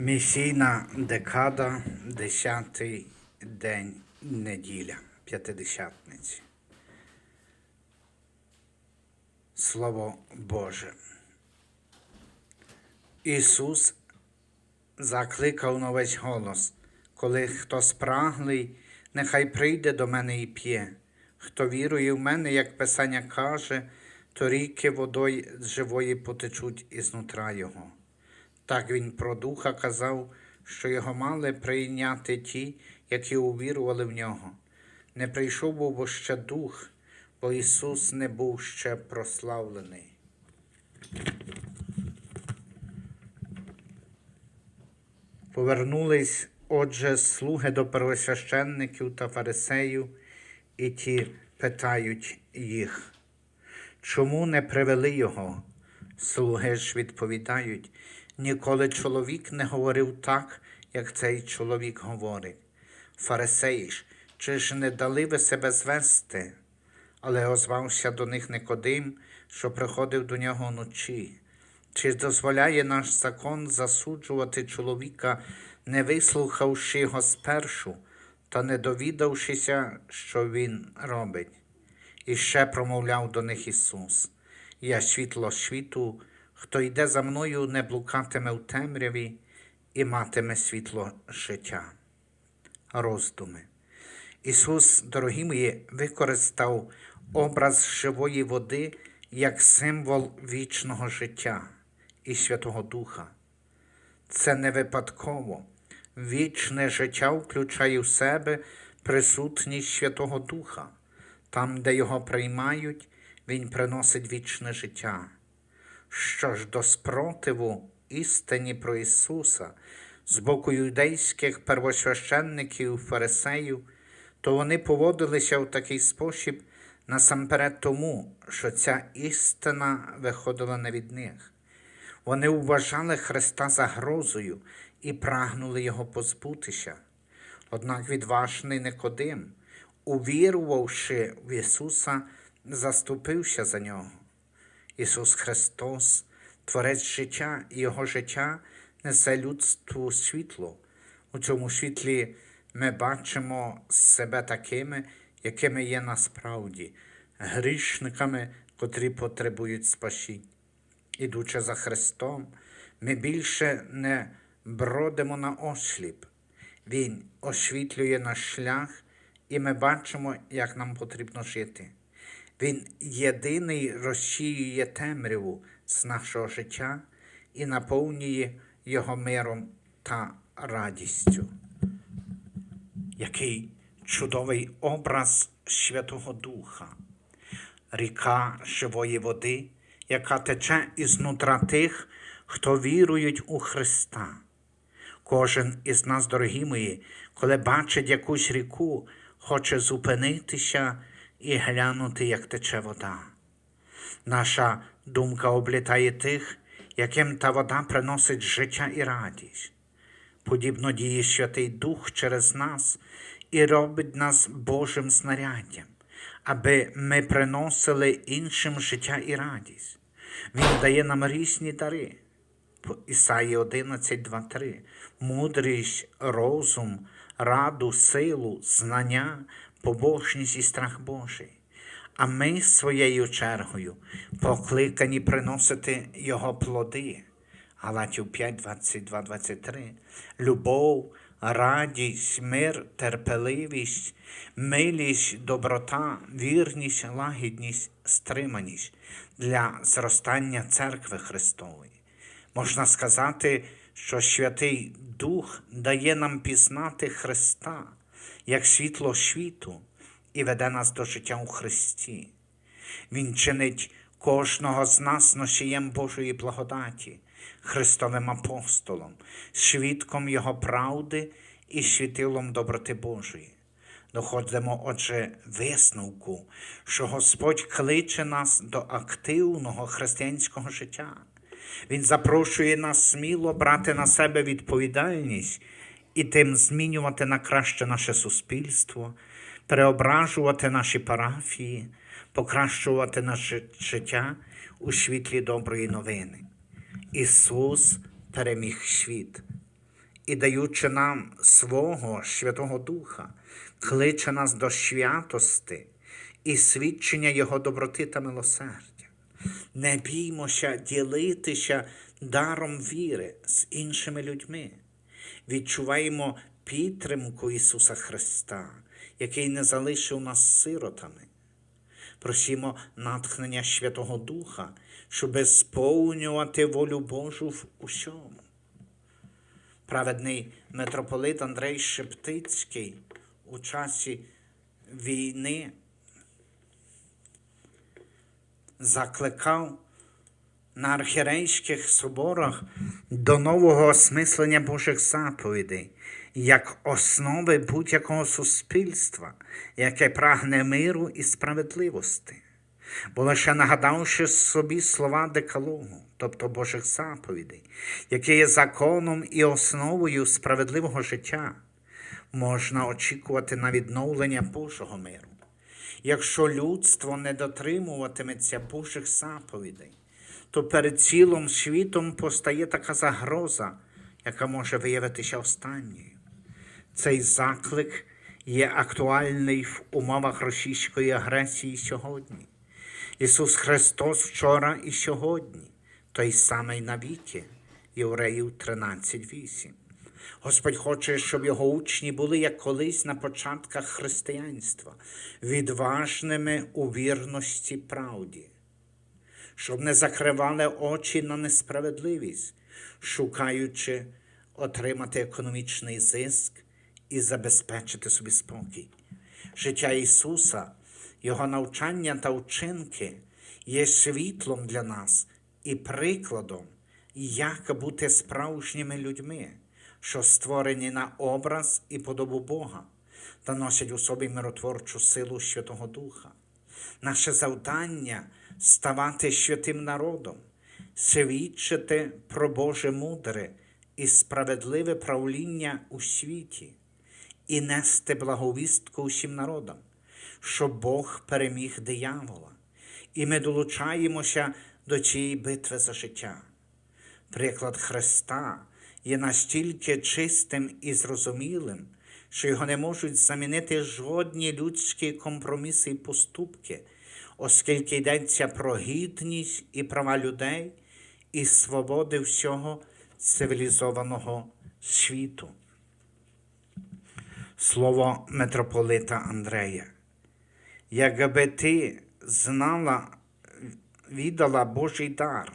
Місійна декада, 10-й день неділя, п'ятидесятниці. Слово Боже. Ісус закликав на весь голос, коли хто спраглий, нехай прийде до мене і п'є. Хто вірує в мене, як Писання каже, то ріки водою живої потечуть ізнутра Його. Так він про духа казав, що його мали прийняти ті, які увірували в нього. Не прийшов був бо ще дух, бо Ісус не був ще прославлений. Повернулись, отже, слуги до первосвященників та фарисеїв, і ті питають їх, чому не привели його? Слуги ж відповідають, ніколи чоловік не говорив так, як цей чоловік говорить. Фарисеї ж, чи ж не дали ви себе звести? Але озвався до них Никодим, що приходив до нього вночі. Чи дозволяє наш закон засуджувати чоловіка, не вислухавши його спершу та не довідавшися, що він робить? І ще промовляв до них Ісус: Я світло світу, хто йде за мною, не блукатиме в темряві і матиме світло життя. Роздуми. Ісус, дорогі мої, використав образ живої води як символ вічного життя і Святого Духа. Це не випадково. Вічне життя включає в себе присутність Святого Духа. Там, де його приймають, Він приносить вічне життя. Що ж до спротиву істині про Ісуса з боку юдейських первосвященників фарисеїв, то вони поводилися в такий спосіб насамперед тому, що ця істина виходила не від них. Вони вважали Христа загрозою і прагнули Його позбутися. Однак відважний Никодим, увірувавши в Ісуса, заступився за нього. Ісус Христос, Творець життя і Його життя несе людству світло. У цьому світлі ми бачимо себе такими, якими є насправді, грішниками, котрі потребують спасіння. Ідучи за Христом, ми більше не бродимо на осліп. Він освітлює наш шлях, і ми бачимо, як нам потрібно жити. Він єдиний розсіює темряву з нашого життя і наповнює його миром та радістю. Який чудовий образ Святого Духа, ріка живої води, яка тече ізнутра тих, хто вірують у Христа. Кожен із нас, дорогі мої, коли бачить якусь ріку, хоче зупинитися і глянути, як тече вода. Наша думка облітає тих, яким та вода приносить життя і радість. Подібно діє Святий Дух через нас і робить нас Божим снаряддям, аби ми приносили іншим життя і радість. Він дає нам різні дари. Ісаї 11, 2, 3. Мудрість, розум, раду, силу, знання, побожність і страх Божий. А ми своєю чергою покликані приносити Його плоди. Галатів 5, 22, 23. Любов, радість, мир, терпеливість, милість, доброта, вірність, лагідність, стриманість для зростання церкви Христової. Можна сказати, що Святий Дух дає нам пізнати Христа як світло світу і веде нас до життя у Христі. Він чинить кожного з нас носієм Божої благодаті, Христовим апостолом, свідком Його правди і світилом доброти Божої. Доходимо, отже, висновку, що Господь кличе нас до активного християнського життя. Він запрошує нас сміло брати на себе відповідальність і тим змінювати на краще наше суспільство, переображувати наші парафії, покращувати наше життя у світлі доброї новини. Ісус переміг світ. і даючи нам свого Святого Духа, кличе нас до святости і свідчення Його доброти та милосердя. Не біймося ділитися даром віри з іншими людьми. Відчуваємо підтримку Ісуса Христа, який не залишив нас сиротами. Просімо натхнення Святого Духа, щоб сповнювати волю Божу в усьому. Праведний митрополит Андрей Шептицький у часі війни закликав на архірейських соборах до нового осмислення Божих заповідей як основи будь-якого суспільства, яке прагне миру і справедливості. Бо лише нагадавши собі слова Декалогу, тобто Божих заповідей, які є законом і основою справедливого життя, можна очікувати на відновлення Божого миру. Якщо людство не дотримуватиметься Божих заповідей, то перед цілим світом постає така загроза, яка може виявитися останньою. Цей заклик є актуальний в умовах російської агресії сьогодні. Ісус Христос вчора і сьогодні, той самий навіки, Євреїв 13.8. Господь хоче, щоб його учні були, як колись на початках християнства, відважними у вірності правді, щоб не закривали очі на несправедливість, шукаючи отримати економічний зиск і забезпечити собі спокій. Життя Ісуса, Його навчання та вчинки є світлом для нас і прикладом, як бути справжніми людьми, що створені на образ і подобу Бога та носять у собі миротворчу силу Святого Духа. Наше завдання ставати святим народом, свідчити про Боже мудре і справедливе правління у світі і нести благовістку усім народам, що Бог переміг диявола, і ми долучаємося до цієї битви за життя. Приклад Христа є настільки чистим і зрозумілим, що його не можуть замінити жодні людські компроміси і поступки, оскільки йдеться про гідність і права людей і свободи всього цивілізованого світу. Слово митрополита Андрея. Якби ти знала, віддала Божий дар,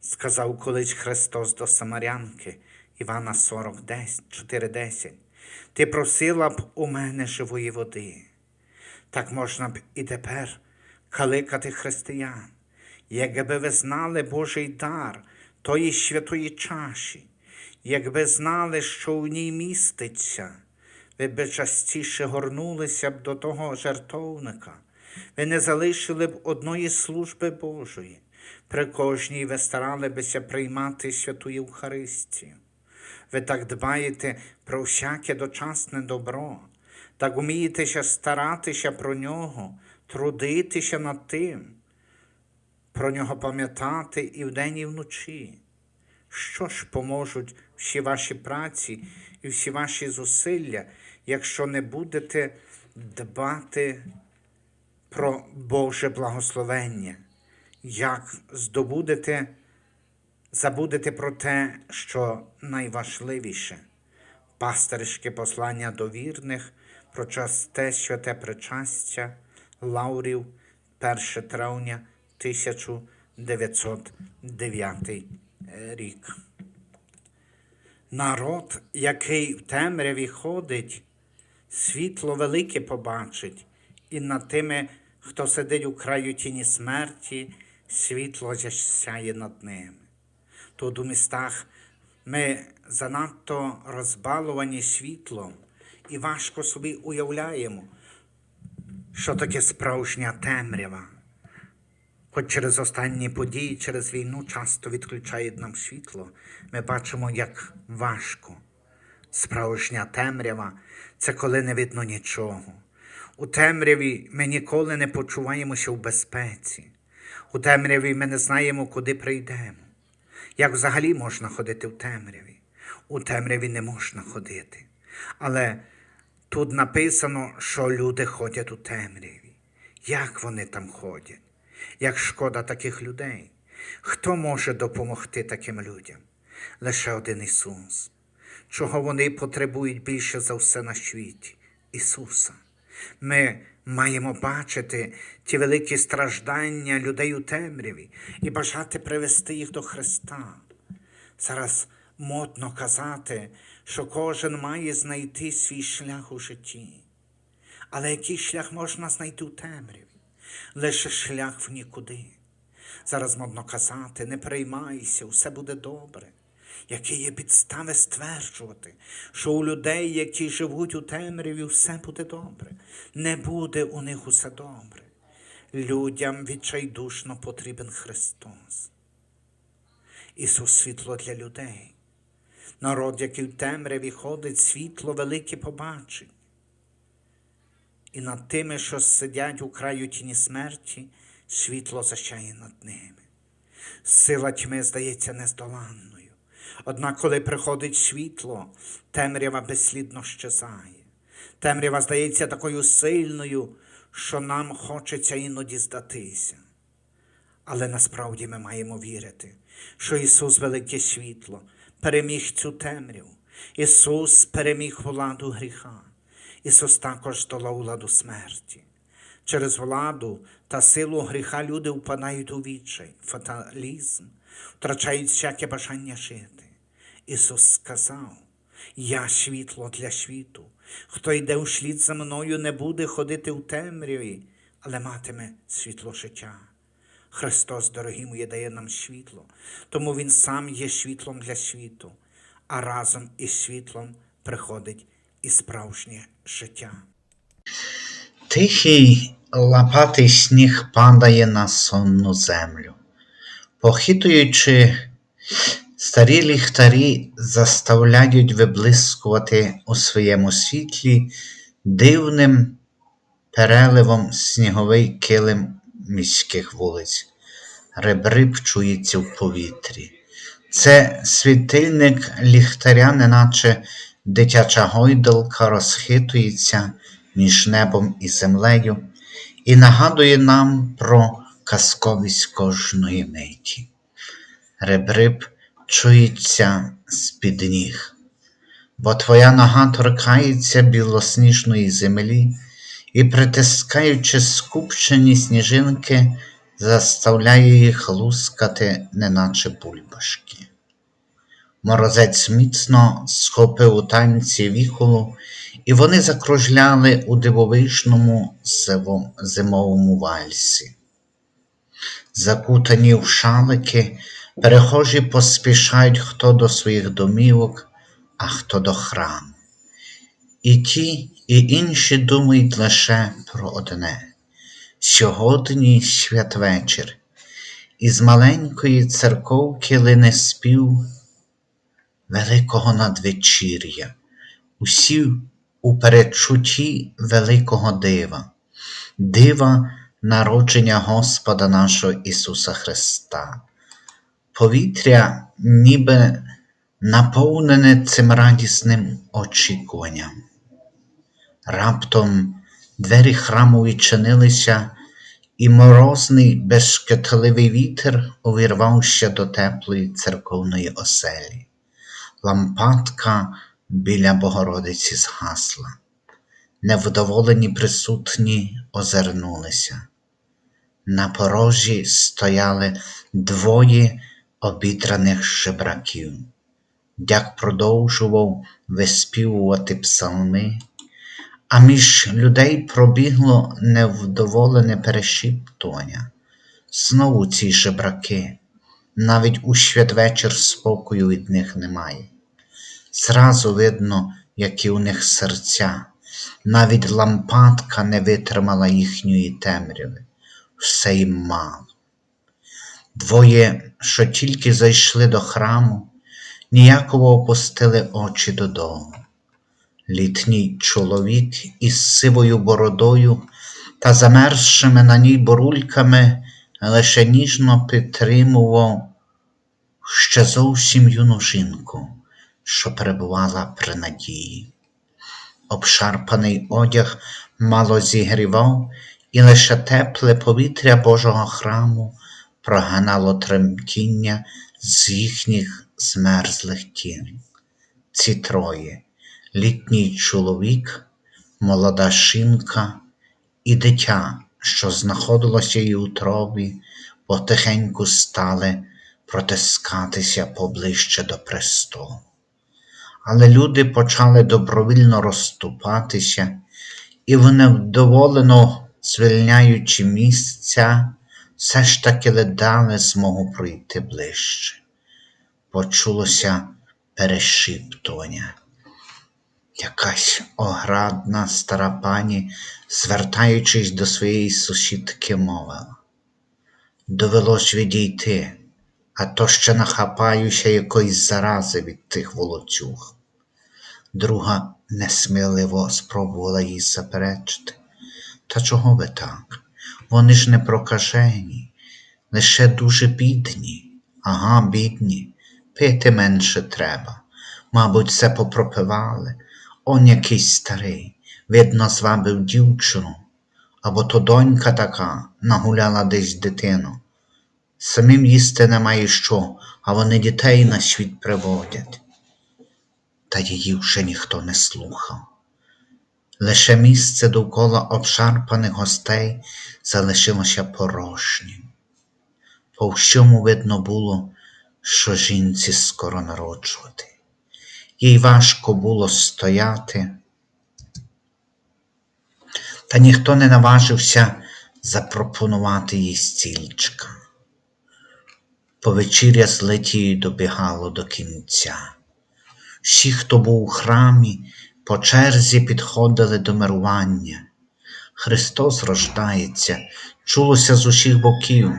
сказав колись Христос до Самарянки Івана 40, 4,10. Ти просила б у мене живої води. Так можна б і тепер каликати християн, якби ви знали Божий дар тої святої чаші, якби знали, що в ній міститься, ви б частіше горнулися б до того жертовника, ви не залишили б одної служби Божої. При кожній ви старали бися приймати святу Євхаристію. Ви так дбаєте про всяке дочасне добро, так умієтеся старатися про нього, трудитися над тим, про нього пам'ятати і вдень, і вночі. Що ж поможуть всі ваші праці і всі ваші зусилля, якщо не будете дбати про Боже благословення, як здобудете, забудете про те, що найважливіше пастирське послання до вірних про часте святе причастя Лаурів 1 травня 1909 рік. Народ, який в темряві ходить, світло велике побачить, і над тими, хто сидить у краю тіні смерті, світло засяє над ними. Тут у містах ми занадто розбалувані світлом і важко собі уявляємо, що таке справжня темрява. Хоч через останні події, через війну часто відключають нам світло, ми бачимо, як важко. Справжня темрява це коли не видно нічого. У темряві ми ніколи не почуваємося в безпеці. У темряві ми не знаємо, куди прийдемо. Як взагалі можна ходити в темряві? У темряві не можна ходити. Але тут написано, що люди ходять у темряві. Як вони там ходять? Як шкода таких людей? Хто може допомогти таким людям? Лише один Ісус. Чого вони потребують більше за все на світі? Ісуса. Ми маємо бачити ті великі страждання людей у темряві і бажати привести їх до Христа. Зараз модно казати, що кожен має знайти свій шлях у житті. Але який шлях можна знайти у темряві? Лише шлях в нікуди. Зараз модно казати, не переймайся, все буде добре. Які є підстави стверджувати, що у людей, які живуть у темряві, все буде добре. Не буде у них усе добре. Людям відчайдушно потрібен Христос. Ісус світло для людей. Народ, який в темряві ходить, світло велике побачить. І над тими, що сидять у краю тіні смерті, світло защає над ними. Сила тьми здається нездоланною. Однак, коли приходить світло, темрява безслідно щезає. Темрява здається такою сильною, що нам хочеться іноді здатися. Але насправді ми маємо вірити, що Ісус велике світло переміг цю темряву. Ісус переміг владу гріха. Ісус також здолав владу смерті. Через владу та силу гріха люди впадають у відчай, фаталізм, втрачають всяке бажання жити. Ісус сказав: Я світло для світу. Хто йде у шлід за мною, не буде ходити у темряві, але матиме світло життя. Христос, дорогі мої, дає нам світло, тому Він сам є світлом для світу, а разом із світлом приходить і справжнє життя. Тихий лапатий сніг падає на сонну землю. Похитуючи, старі ліхтарі заставляють виблискувати у своєму світлі дивним переливом сніговий килим міських вулиць. Ребриб чується в повітрі. Це світильник ліхтаря, неначе дитяча гойдалка розхитується між небом і землею і нагадує нам про казковість кожної миті. Ребриб чується з-під ніг, бо твоя нога торкається білосніжної землі і, притискаючи скупчені сніжинки, заставляє їх лускати, неначе бульбашки. Морозець міцно схопив у танці віхолу, і вони закружляли у дивовижному зимовому вальсі. Закутані в шалики, перехожі поспішають хто до своїх домівок, а хто до храму. І ті, і інші думають лише про одне сьогодні святвечір, із маленької церковки лине спів великого надвечір'я, усі у передчутті великого дива, дива народження Господа нашого Ісуса Христа. Повітря ніби наповнене цим радісним очікуванням. Раптом двері храму відчинилися, і морозний безшкетливий вітер увірвався до теплої церковної оселі. Лампадка біля Богородиці згасла. Невдоволені присутні озирнулися. На порожі стояли двоє обідраних жебраків. Дяк продовжував виспівувати псалми, а між людей пробігло невдоволене перешіптування. Знову ці жебраки, навіть у святвечір спокою від них немає. Зразу видно, які у них серця, навіть лампадка не витримала їхньої темряви, все їм мало. Двоє, що тільки зайшли до храму, ніяково опустили очі додому. Літній чоловік із сивою бородою та замерзшими на ній борульками лише ніжно підтримував ще зовсім юну жінку, що перебувала при надії. Обшарпаний одяг мало зігрівав, і лише тепле повітря Божого храму проганало тремтіння з їхніх змерзлих тіл. Ці троє літній чоловік, молода жінка і дитя, що знаходилося її у тробі, потихеньку стали протискатися поближче до престолу. Але люди почали добровільно розступатися, і в невдоволено звільняючи місця, все ж таки ледали змогу пройти ближче. Почулося перешіптування. Якась оградна стара пані, звертаючись до своєї сусідки, мовила. Довелось відійти, а то ще нахапаюся якоїсь зарази від тих волоцюг. Друга несміливо спробувала їй заперечити. Та чого ви так? Вони ж не прокажені, лише дуже бідні. Ага, бідні, пити менше треба. Мабуть, все попропивали. Он якийсь старий, видно, звабив дівчину, або то донька така нагуляла десь дитину. Самим їсти немає що, а вони дітей на світ приводять. Та її вже ніхто не слухав. Лише місце довкола обшарпаних гостей залишилося порожнім. По всьому видно було, що жінці скоро народжувати. Їй важко було стояти, та ніхто не наважився запропонувати їй стільчика. Повечіря з Летією добігало до кінця. Всі, хто був у храмі, по черзі підходили до мирування. Христос рождається, чулося з усіх боків.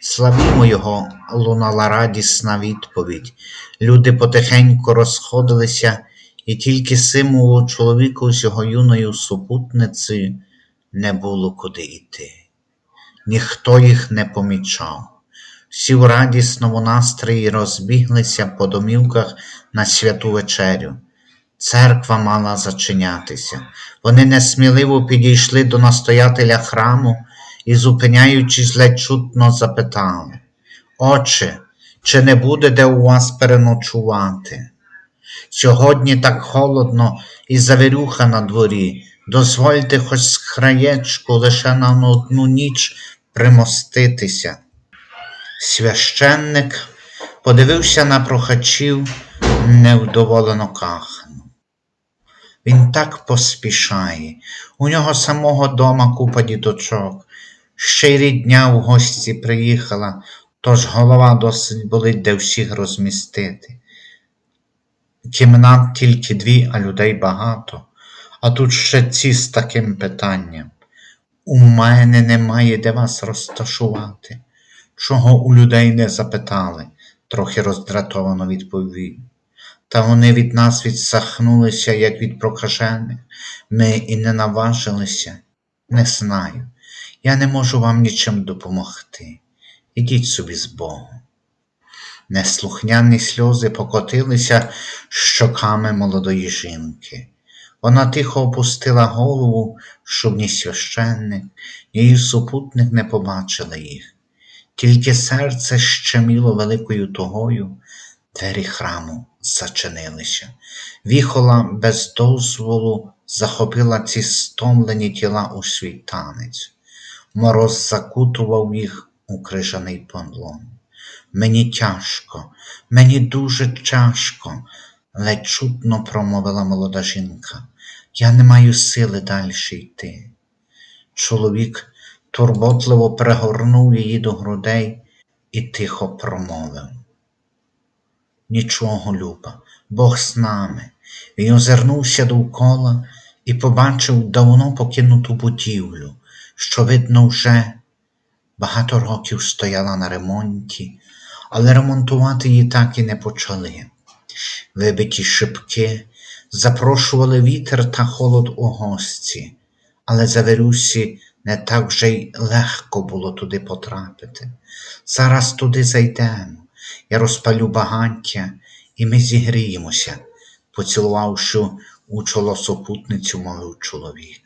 Славімо Його, лунала радісна відповідь. Люди потихеньку розходилися, і тільки символу чоловіку з його юною супутницею не було куди йти. Ніхто їх не помічав. Всі в радісному настрої розбіглися по домівках на святу вечерю. Церква мала зачинятися. Вони несміливо підійшли до настоятеля храму і, зупиняючись, ледь чутно запитали Отче, чи не буде де у вас переночувати? Сьогодні так холодно і завірюха на дворі. Дозвольте хоч з краєчку лише на одну ніч примоститися. Священник подивився на прохачів невдоволено кахнув. Він так поспішає, у нього самого дома купа діточок, ще й рідня в гості приїхала, тож голова досить болить, де всіх розмістити. Кімнат тільки дві, а людей багато, а тут ще ці з таким питанням. У мене немає де вас розташувати. Чого у людей не запитали, трохи роздратовано відповів. Та вони від нас відсахнулися, як від прокажених. Ми і не наважилися. Не знаю. Я не можу вам нічим допомогти. Ідіть собі з Богом. Неслухняні сльози покотилися щоками молодої жінки. Вона тихо опустила голову, щоб ні священник, ні її супутник не побачили їх. Тільки серце щеміло великою тогою, двері храму зачинилися. Віхола без дозволу захопила ці стомлені тіла у свій танець. Мороз закутував їх у крижаний понлон. Мені тяжко, мені дуже тяжко, ледь чутно промовила молода жінка. Я не маю сили далі йти. Чоловік турботливо пригорнув її до грудей і тихо промовив. Нічого, Люба, Бог з нами. Він озирнувся довкола і побачив давно покинуту будівлю, що, видно, вже багато років стояла на ремонті, але ремонтувати її так і не почали. Вибиті шибки запрошували вітер та холод у гості, але Заверюсі не так вже й легко було туди потрапити. Зараз туди зайдемо, я розпалю багаття, і ми зігріємося, поцілувавши у чоло супутницю мого чоловіка.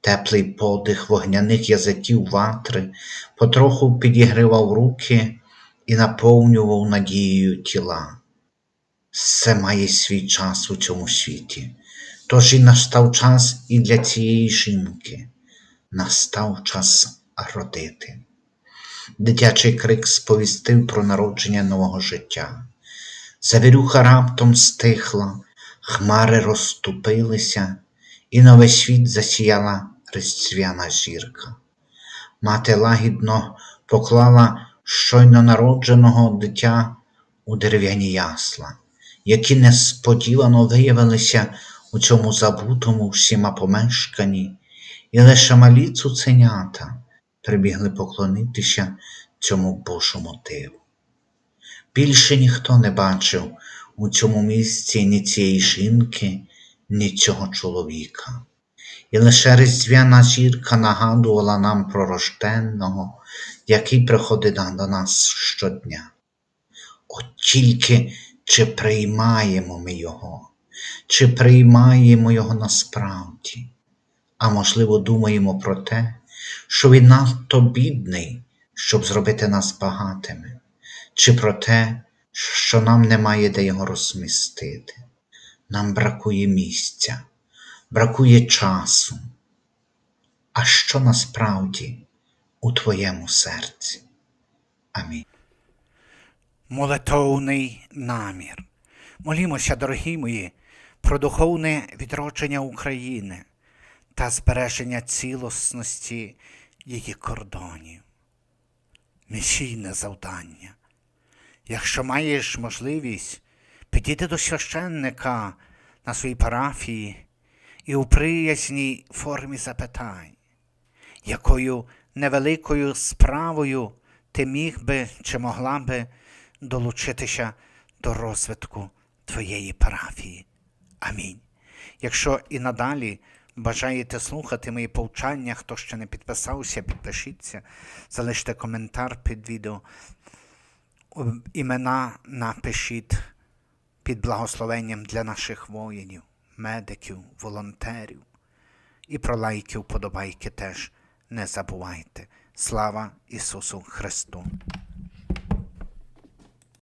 Теплий подих вогняних язиків ватри потроху підігрівав руки і наповнював надією тіла. Все має свій час у цьому світі. Тож і настав час і для цієї жінки. Настав час родити. Дитячий крик сповістив про народження нового життя. Завірюха раптом стихла, хмари розступилися, і на весь світ засіяла різдвяна зірка. Мати лагідно поклала щойно народженого дитя у дерев'яні ясла, які несподівано виявилися у цьому забутому всіма помешканні, і лише малі цуценята прибігли поклонитися цьому Божому диву. Більше ніхто не бачив у цьому місці ні цієї жінки, ні цього чоловіка. І лише різдвяна зірка нагадувала нам про рожденного, який приходить до нас щодня. От тільки чи приймаємо ми його, чи приймаємо його насправді, а можливо, думаємо про те, що він надто бідний, щоб зробити нас багатими, чи про те, що нам немає де його розмістити. Нам бракує місця, бракує часу. А що насправді у твоєму серці? Амінь. Молитовний намір. Молімося, дорогі мої, про духовне відродження України та збереження цілісності її кордонів. Місійне завдання. Якщо маєш можливість, підійди до священника на своїй парафії і у приязній формі запитай, якою невеликою справою ти міг би чи могла би долучитися до розвитку твоєї парафії. Амінь. Якщо і надалі бажаєте слухати мої повчання, хто ще не підписався, підпишіться, залиште коментар під відео. Імена напишіть під благословенням для наших воїнів, медиків, волонтерів. І про лайки, вподобайки теж не забувайте. Слава Ісусу Христу!